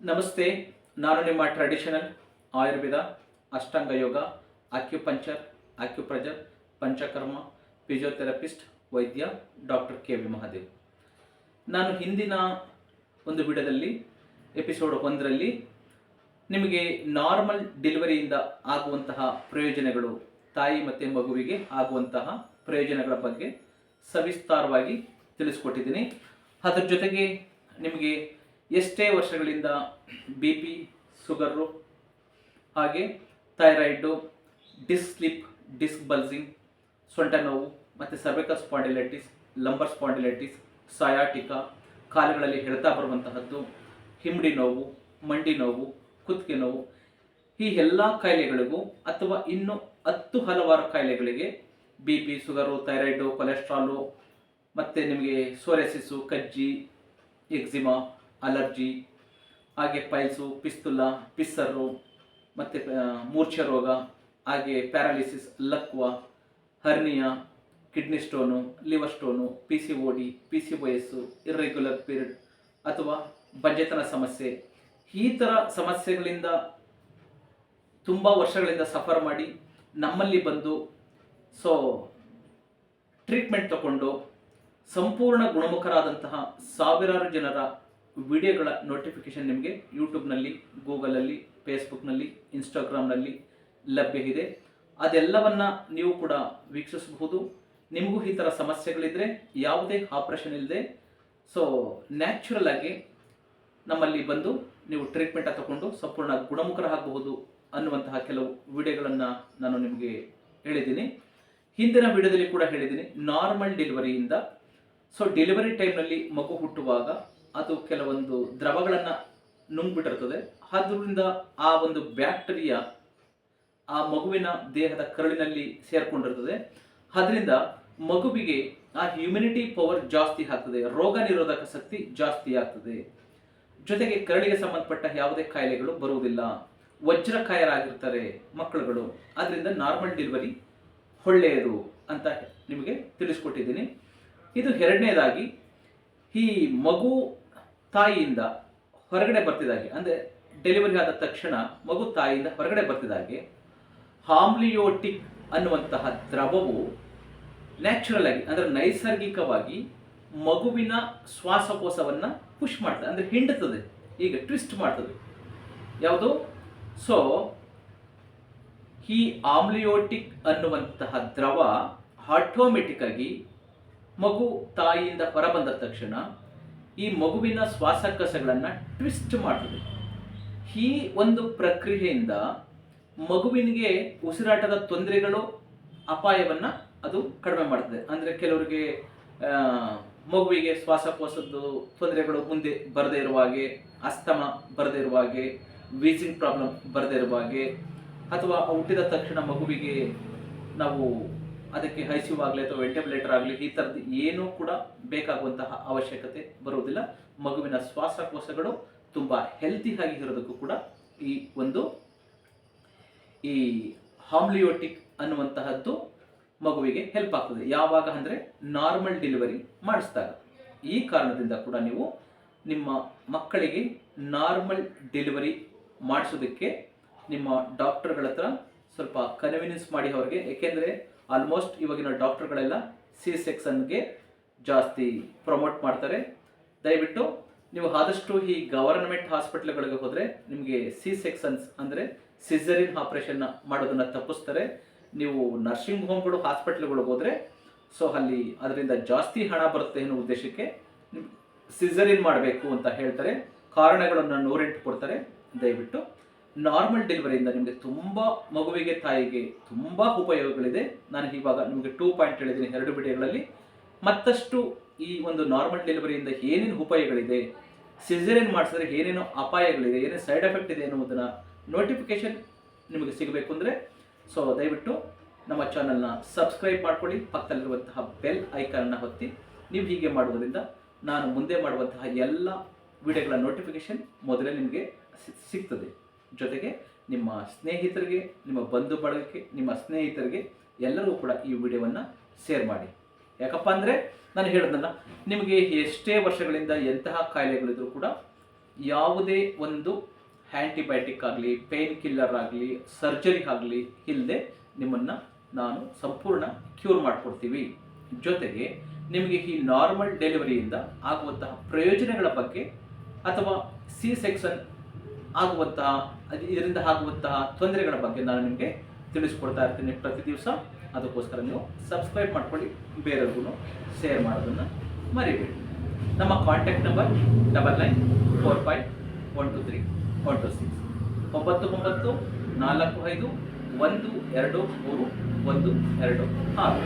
ನಮಸ್ತೆ, ನಾನು ನಿಮ್ಮ traditional Ayurveda, Ashtanga yoga acupuncture acupressure Panchakarma physiotherapist ವೈದ್ಯ ಡಾಕ್ಟರ್ ಕೆ ವಿ ಮಹಾದೇವ್. ನಾನು ಹಿಂದಿನ ಒಂದು ವಿಡದಲ್ಲಿ ಎಪಿಸೋಡ್ ಒಂದರಲ್ಲಿ ನಿಮಗೆ ನಾರ್ಮಲ್ ಡೆಲಿವರಿಯಿಂದ ಆಗುವಂತಹ ಪ್ರಯೋಜನಗಳು, ತಾಯಿ ಮತ್ತು ಮಗುವಿಗೆ ಆಗುವಂತಹ ಪ್ರಯೋಜನಗಳ ಬಗ್ಗೆ ಸವಿಸ್ತಾರವಾಗಿ ತಿಳಿಸ್ಕೊಟ್ಟಿದ್ದೀನಿ. ಅದರ ಜೊತೆಗೆ ನಿಮಗೆ ಎಷ್ಟೇ ವರ್ಷಗಳಿಂದ ಬಿ ಪಿ ಶುಗರು ಹಾಗೆ thyroid disc slip disc bulging ಸೊಂಟ ನೋವು, ಮತ್ತು cervical spondylitis lumbar spondylitis sciatica ಕಾಲುಗಳಲ್ಲಿ ಹೆಳ್ತಾ ಬರುವಂತಹದ್ದು ಹಿಮ್ಡಿ ನೋವು, ಮಂಡಿ ನೋವು, ಕುತ್ತಿಗೆ ನೋವು, ಈ ಎಲ್ಲ ಕಾಯಿಲೆಗಳಿಗೂ ಅಥವಾ ಇನ್ನು ಹತ್ತು ಹಲವಾರು ಕಾಯಿಲೆಗಳಿಗೆ B P sugar, thyroid cholesterol ಮತ್ತು ನಿಮಗೆ ಸೋರೆಸಿಸು ಕಜ್ಜಿ ಎಕ್ಸಿಮಾ ಅಲರ್ಜಿ, ಹಾಗೆ ಪೈಲ್ಸು, ಪಿಸ್ತುಲ ಪಿಸ್ಸರು ಮತ್ತು ಮೂರ್ಛೆ ರೋಗ, ಹಾಗೆ paralysis, ಲಕ್ವ, hernia, kidney stone, liver stone, P C O D, P C O irregular period ಅಥವಾ ಬಂಜೆತನ ಸಮಸ್ಯೆ. ಈ ಥರ ಸಮಸ್ಯೆಗಳಿಂದ ತುಂಬ ವರ್ಷಗಳಿಂದ ಸಫರ್ ಮಾಡಿ ನಮ್ಮಲ್ಲಿ ಬಂದು, ಸೊ, ಟ್ರೀಟ್ಮೆಂಟ್ ತಗೊಂಡು, ಸಂಪೂರ್ಣ ಗುಣಮುಖರಾದಂತಹ ಸಾವಿರಾರು ಜನರ ವಿಡಿಯೋಗಳ ನೋಟಿಫಿಕೇಶನ್ ನಿಮಗೆ ಯೂಟ್ಯೂಬ್ನಲ್ಲಿ, ಗೂಗಲಲ್ಲಿ ಫೇಸ್ಬುಕ್ನಲ್ಲಿ ಇನ್ಸ್ಟಾಗ್ರಾಮ್ನಲ್ಲಿ ಲಭ್ಯ ಇದೆ. ಅದೆಲ್ಲವನ್ನ ನೀವು ಕೂಡ ವೀಕ್ಷಿಸಬಹುದು. ನಿಮಗೂ ಈ ಥರ ಸಮಸ್ಯೆಗಳಿದ್ದರೆ ಯಾವುದೇ ಆಪ್ರೇಷನ್ ಇಲ್ಲದೆ ಸೊ ನ್ಯಾಚುರಲ್ ಆಗಿ ನಮ್ಮಲ್ಲಿ ಬಂದು ನೀವು ಟ್ರೀಟ್ಮೆಂಟ್ ತಗೊಂಡು ಸಂಪೂರ್ಣ ಗುಣಮುಖರಾಗಬಹುದು ಅನ್ನುವಂತಹ ಕೆಲವು ವಿಡಿಯೋಗಳನ್ನು ನಾನು ನಿಮಗೆ ಹೇಳಿದ್ದೀನಿ. ಹಿಂದಿನ ವಿಡಿಯೋದಲ್ಲಿ ಕೂಡ ಹೇಳಿದ್ದೀನಿ ನಾರ್ಮಲ್ ಡೆಲಿವರಿಯಿಂದ ಸೊ ಡೆಲಿವರಿ ಟೈಮ್ನಲ್ಲಿ ಮಗು ಹುಟ್ಟುವಾಗ ಅದು ಕೆಲವೊಂದು ದ್ರವಗಳನ್ನು ನುಂಗ್ಬಿಟ್ಟಿರ್ತದೆ. ಅದರಿಂದ ಆ ಒಂದು ಬ್ಯಾಕ್ಟೀರಿಯಾ ಆ ಮಗುವಿನ ದೇಹದ ಕರಳಿನಲ್ಲಿ ಸೇರ್ಕೊಂಡಿರ್ತದೆ. ಅದರಿಂದ ಮಗುವಿಗೆ ಆ ಹ್ಯುಮಿನಿಟಿ ಪವರ್ ಜಾಸ್ತಿ ಆಗ್ತದೆ. ರೋಗ ನಿರೋಧಕ ಶಕ್ತಿ ಜಾಸ್ತಿ ಆಗ್ತದೆ. ಜೊತೆಗೆ ಕರಳಿಗೆ ಸಂಬಂಧಪಟ್ಟ ಯಾವುದೇ ಕಾಯಿಲೆಗಳು ಬರುವುದಿಲ್ಲ. ವಜ್ರಕಾಯರಾಗಿರ್ತಾರೆ ಮಕ್ಕಳುಗಳು. ಅದರಿಂದ ನಾರ್ಮಲ್ ಡೆಲಿವರಿ ಒಳ್ಳೆಯದು ಅಂತ ನಿಮಗೆ ತಿಳಿಸ್ಕೊಟ್ಟಿದ್ದೀನಿ. ಇದು ಎರಡನೇದಾಗಿ ಈ ಮಗು ತಾಯಿಯಿಂದ ಹೊರಗಡೆ ಬರ್ತಿದ್ದಾಗೆ ಅಂದರೆ ಡೆಲಿವರಿ ಆದ ತಕ್ಷಣ ಮಗು ತಾಯಿಯಿಂದ ಹೊರಗಡೆ ಬರ್ತಿದ್ದಾಗೆ ಹಾಮ್ಲಿಯೋಟಿಕ್ ಅನ್ನುವಂತಹ ದ್ರವವು ನ್ಯಾಚುರಲ್ ಆಗಿ, ಅಂದರೆ ನೈಸರ್ಗಿಕವಾಗಿ ಮಗುವಿನ ಶ್ವಾಸಕೋಶವನ್ನು ಪುಷ್ ಮಾಡ್ತದೆ, ಅಂದರೆ ಹಿಂಡುತ್ತದೆ ಈಗ ಟ್ವಿಸ್ಟ್ ಮಾಡ್ತದೆ. ಯಾವುದು? ಸೊ ಈ ಆಮ್ಲಿಯೋಟಿಕ್ ಅನ್ನುವಂತಹ ದ್ರವ ಆಟೋಮೆಟಿಕ್ ಆಗಿ ಮಗು ತಾಯಿಯಿಂದ ಹೊರಬಂದ ತಕ್ಷಣ ಈ ಮಗುವಿನ ಶ್ವಾಸಕೋಶಗಳನ್ನು ಟ್ವಿಸ್ಟ್ ಮಾಡ್ತದೆ. ಈ ಒಂದು ಪ್ರಕ್ರಿಯೆಯಿಂದ ಮಗುವಿನಿಗೆ ಉಸಿರಾಟದ ತೊಂದರೆಗಳು ಅಪಾಯವನ್ನು ಅದು ಕಡಿಮೆ ಮಾಡ್ತದೆ. ಅಂದರೆ ಕೆಲವರಿಗೆ ಮಗುವಿಗೆ ಶ್ವಾಸಕೋಶದ್ದು ತೊಂದರೆಗಳು ಮುಂದೆ ಬರದೇ ಇರುವ ಹಾಗೆ, ಅಸ್ತಮ ಬರದೇ ಇರುವ ಹಾಗೆ ವೀಸಿಂಗ್ ಪ್ರಾಬ್ಲಮ್ ಬರದೇ ಇರುವ ಹಾಗೆ, ಅಥವಾ ಹುಟ್ಟಿದ ತಕ್ಷಣ ಮಗುವಿಗೆ ನಾವು ಅದಕ್ಕೆ ಹೈಸ್ಯೂ ಆಗಲಿ ಅಥವಾ ವೆಂಟಿಲೇಟರ್ ಆಗಲಿ ಈ ಥರದ್ದು ಏನೂ ಕೂಡ ಬೇಕಾಗುವಂತಹ ಅವಶ್ಯಕತೆ ಬರುವುದಿಲ್ಲ. ಮಗುವಿನ ಶ್ವಾಸಕೋಶಗಳು ತುಂಬ ಹೆಲ್ತಿ ಆಗಿ ಇರೋದಕ್ಕೂ ಕೂಡ ಈ ಒಂದು ಈ ಹಾಮ್ಲಿಯೋಟಿಕ್ ಅನ್ನುವಂತಹದ್ದು ಮಗುವಿಗೆ ಹೆಲ್ಪ್ ಆಗ್ತದೆ. ಯಾವಾಗ ಅಂದರೆ ನಾರ್ಮಲ್ ಡೆಲಿವರಿ ಮಾಡಿಸಿದಾಗ. ಈ ಕಾರಣದಿಂದ ಕೂಡ ನೀವು ನಿಮ್ಮ ಮಕ್ಕಳಿಗೆ ನಾರ್ಮಲ್ ಡೆಲಿವರಿ ಮಾಡಿಸೋದಕ್ಕೆ ನಿಮ್ಮ ಡಾಕ್ಟರ್ಗಳ ಹತ್ರ ಸ್ವಲ್ಪ ಕನ್ವಿನಿಯನ್ಸ್ ಮಾಡಿ ಅವರಿಗೆ. ಏಕೆಂದರೆ ಆಲ್ಮೋಸ್ಟ್ ಇವಾಗಿನ ಡಾಕ್ಟರ್ಗಳೆಲ್ಲ ಸಿ ಸೆಕ್ಷನ್ಗೆ ಜಾಸ್ತಿ ಪ್ರಮೋಟ್ ಮಾಡ್ತಾರೆ. ದಯವಿಟ್ಟು ನೀವು ಆದಷ್ಟು ಈ ಗವರ್ನಮೆಂಟ್ ಹಾಸ್ಪಿಟ್ಲ್ಗಳಿಗೆ ಹೋದರೆ ನಿಮಗೆ ಸಿ ಸೆಕ್ಷನ್ಸ್ ಅಂದರೆ ಸಿಸರಿನ್ ಆಪರೇಷನ್ ಮಾಡೋದನ್ನು ತಪ್ಪಿಸ್ತಾರೆ. ನೀವು ನರ್ಸಿಂಗ್ ಹೋಮ್ಗಳು ಹಾಸ್ಪಿಟ್ಲ್ಗಳಿಗೆ ಹೋದರೆ ಸೊ ಅಲ್ಲಿ ಅದರಿಂದ ಜಾಸ್ತಿ ಹಣ ಬರುತ್ತೆ ಅನ್ನೋ ಉದ್ದೇಶಕ್ಕೆ ಸಿಸರಿನ್ ಮಾಡಬೇಕು ಅಂತ ಹೇಳ್ತಾರೆ. ಕಾರಣಗಳನ್ನು ನೂರೆಂಟು ಕೊಡ್ತಾರೆ. ದಯವಿಟ್ಟು ನಾರ್ಮಲ್ ಡೆಲಿವರಿಯಿಂದ ನಿಮಗೆ ತುಂಬ ಮಗುವಿಗೆ, ತಾಯಿಗೆ ತುಂಬ ಉಪಯೋಗಗಳಿದೆ. ನಾನು ಇವಾಗ ನಿಮಗೆ ಟೂ ಪಾಯಿಂಟ್ ಹೇಳಿದ್ದೀನಿ ಎರಡು ವಿಡಿಯೋಗಳಲ್ಲಿ. ಮತ್ತಷ್ಟು ಈ ಒಂದು ನಾರ್ಮಲ್ ಡೆಲಿವರಿಯಿಂದ ಏನೇನು ಉಪಯೋಗಗಳಿದೆ ಸಿಸರಿನ್ ಮಾಡಿಸಿದ್ರೆ ಏನೇನು ಅಪಾಯಗಳಿದೆ, ಏನೇನು ಸೈಡ್ ಎಫೆಕ್ಟ್ ಇದೆ ಅನ್ನೋದನ್ನು ನೋಟಿಫಿಕೇಶನ್ ನಿಮಗೆ ಸಿಗಬೇಕು ಅಂದರೆ ಸೊ ದಯವಿಟ್ಟು ನಮ್ಮ ಚಾನಲ್ನ ಸಬ್ಸ್ಕ್ರೈಬ್ ಮಾಡ್ಕೊಳ್ಳಿ, ಪಕ್ಕದಲ್ಲಿರುವಂತಹ ಬೆಲ್ ಐಕಾನ್ನ ಹೊತ್ತಿ ನೀವು ಹೀಗೆ ಮಾಡುವುದರಿಂದ ನಾನು ಮುಂದೆ ಮಾಡುವಂತಹ ಎಲ್ಲ ವಿಡಿಯೋಗಳ ನೋಟಿಫಿಕೇಶನ್ ಮೊದಲೇ ನಿಮಗೆ ಸಿಗ್ತದೆ. ಜೊತೆಗೆ ನಿಮ್ಮ ಸ್ನೇಹಿತರಿಗೆ, ನಿಮ್ಮ ಬಂಧು ಬಳಗಕ್ಕೆ ನಿಮ್ಮ ಸ್ನೇಹಿತರಿಗೆ ಎಲ್ಲರೂ ಕೂಡ ಈ ವಿಡಿಯೋವನ್ನು ಶೇರ್ ಮಾಡಿ. ಯಾಕಪ್ಪ ಅಂದರೆ ನಾನು ಹೇಳೋದನ್ನ, ನಿಮಗೆ ಎಷ್ಟೇ ವರ್ಷಗಳಿಂದ ಎಂತಹ ಕಾಯಿಲೆಗಳಿದ್ರೂ ಕೂಡ ಯಾವುದೇ ಒಂದು ಆ್ಯಂಟಿಬಯೋಟಿಕ್ ಆಗಲಿ ಪೇನ್ ಕಿಲ್ಲರ್ ಆಗಲಿ ಸರ್ಜರಿ ಆಗಲಿ ಇಲ್ಲದೆ ನಿಮ್ಮನ್ನು ನಾನು ಸಂಪೂರ್ಣ ಕ್ಯೂರ್ ಮಾಡಿಕೊಡ್ತೀವಿ. ಜೊತೆಗೆ ನಿಮಗೆ ಈ ನಾರ್ಮಲ್ ಡೆಲಿವರಿಯಿಂದ ಆಗುವಂತಹ ಪ್ರಯೋಜನಗಳ ಬಗ್ಗೆ ಅಥವಾ ಸಿ ಸೆಕ್ಷನ್ ಆಗುವಂತಹ ಇದರಿಂದ ಆಗುವಂತಹ ತೊಂದರೆಗಳ ಬಗ್ಗೆ ನಾನು ನಿಮಗೆ ತಿಳಿಸ್ಕೊಡ್ತಾ ಇರ್ತೀನಿ ಪ್ರತಿ ದಿವಸ. ಅದಕ್ಕೋಸ್ಕರ ನೀವು ಸಬ್ಸ್ಕ್ರೈಬ್ ಮಾಡ್ಕೊಳ್ಳಿ, ಬೇರೆಯವ್ರಿಗೂ ಶೇರ್ ಮಾಡೋದನ್ನು ಮರಿಬೇಡಿ. ನಮ್ಮ contact number double nine four five one two three one two six ಒಂಬತ್ತು ಒಂಬತ್ತು ನಾಲ್ಕು ಐದು ಒಂದು ಎರಡು ಮೂರು ಒಂದು ಎರಡು ಆರು.